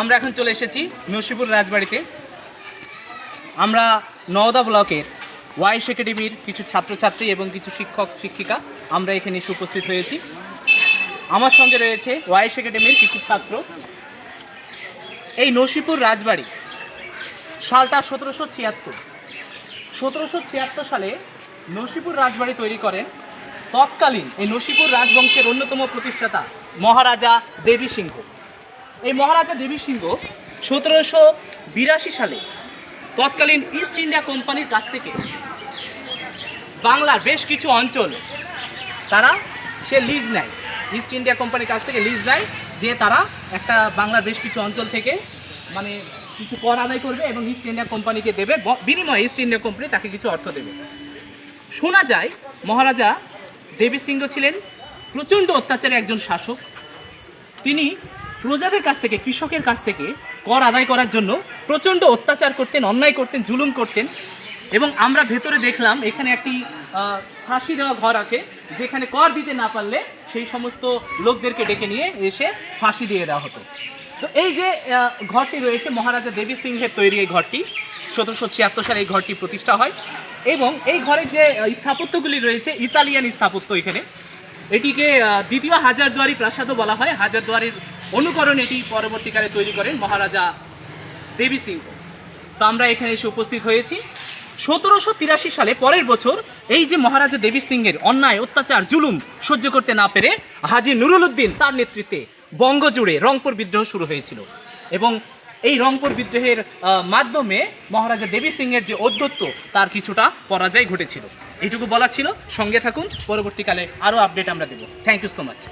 আমরা এখন চলে এসেছি নসিপুর রাজবাড়িতে। আমরা নওদা ব্লকের ওয়াইস একাডেমির কিছু ছাত্রছাত্রী এবং কিছু শিক্ষক, শিক্ষিকা আমরা এখানে এসে উপস্থিত হয়েছি। আমার সঙ্গে রয়েছে ওয়াইস একাডেমির কিছু ছাত্র। এই নসিপুর রাজবাড়ি, সালটা সতেরোশো ছিয়াত্তর। সতেরোশো ছিয়াত্তর সালে নসিপুর রাজবাড়ি তৈরি করেন তৎকালীন এই নসিপুর রাজবংশের অন্যতম প্রতিষ্ঠাতা মহারাজা দেবী সিংহ। এই মহারাজা দেবী সিংহ সতেরোশো বিরাশি সালে তৎকালীন ইস্ট ইন্ডিয়া কোম্পানির কাছ থেকে বাংলার বেশ কিছু অঞ্চল তারা সে লিজ নেয়। ইস্ট ইন্ডিয়া কোম্পানির কাছ থেকে লিজ নেয় যে তারা একটা বাংলার বেশ কিছু অঞ্চল থেকে মানে কিছু কর আদায় করবে এবং ইস্ট ইন্ডিয়া কোম্পানিকে দেবে বিনিময়ে ইস্ট ইন্ডিয়া কোম্পানি তাকে কিছু অর্থ দেবে। শোনা যায়, মহারাজা দেবী সিংহ ছিলেন প্রচণ্ড অত্যাচারী একজন শাসক। তিনি প্রজাদের কাছ থেকে, কৃষকের কাছ থেকে কর আদায় করার জন্য প্রচণ্ড অত্যাচার করতেন, অন্যায় করতেন, জুলুম করতেন। এবং আমরা ভেতরে দেখলাম, এখানে একটি ফাঁসি দেওয়া ঘর আছে, যেখানে কর দিতে না পারলে সেই সমস্ত লোকদেরকে ডেকে নিয়ে এসে ফাঁসি দিয়ে দেওয়া হতো। তো এই যে ঘরটি রয়েছে, মহারাজা দেবী সিংহের তৈরি এই ঘরটি, সতেরোশো ছিয়াত্তর সালে এই ঘরটি প্রতিষ্ঠা হয়। এবং এই ঘরের যে স্থাপত্যগুলি রয়েছে, ইতালিয়ান স্থাপত্য এখানে। এটিকে দ্বিতীয় হাজারদুয়ারি প্রাসাদও বলা হয়, হাজারদুয়ারির অনুকরণ এটি পরবর্তীকালে তৈরি করেন মহারাজা দেবী সিংহ। তো আমরা এখানে এসে উপস্থিত হয়েছি। সতেরোশো তিরাশি সালে পরের বছর এই যে মহারাজা দেবী সিংহের অন্যায়, অত্যাচার, জুলুম সহ্য করতে না পেরে হাজি নুরুল উদ্দিন তার নেতৃত্বে বঙ্গ জুড়ে রংপুর বিদ্রোহ শুরু হয়েছিল। এবং এই রংপুর বিদ্রোহের মাধ্যমে মহারাজা দেবী সিংহের যে ঔদ্ধত্য তার কিছুটা পরাজয় ঘটেছিল। এইটুকু বলা ছিল। সঙ্গে থাকুন। পরবর্তীকালে আরও আপডেট আমরা দেবো। Thank you so much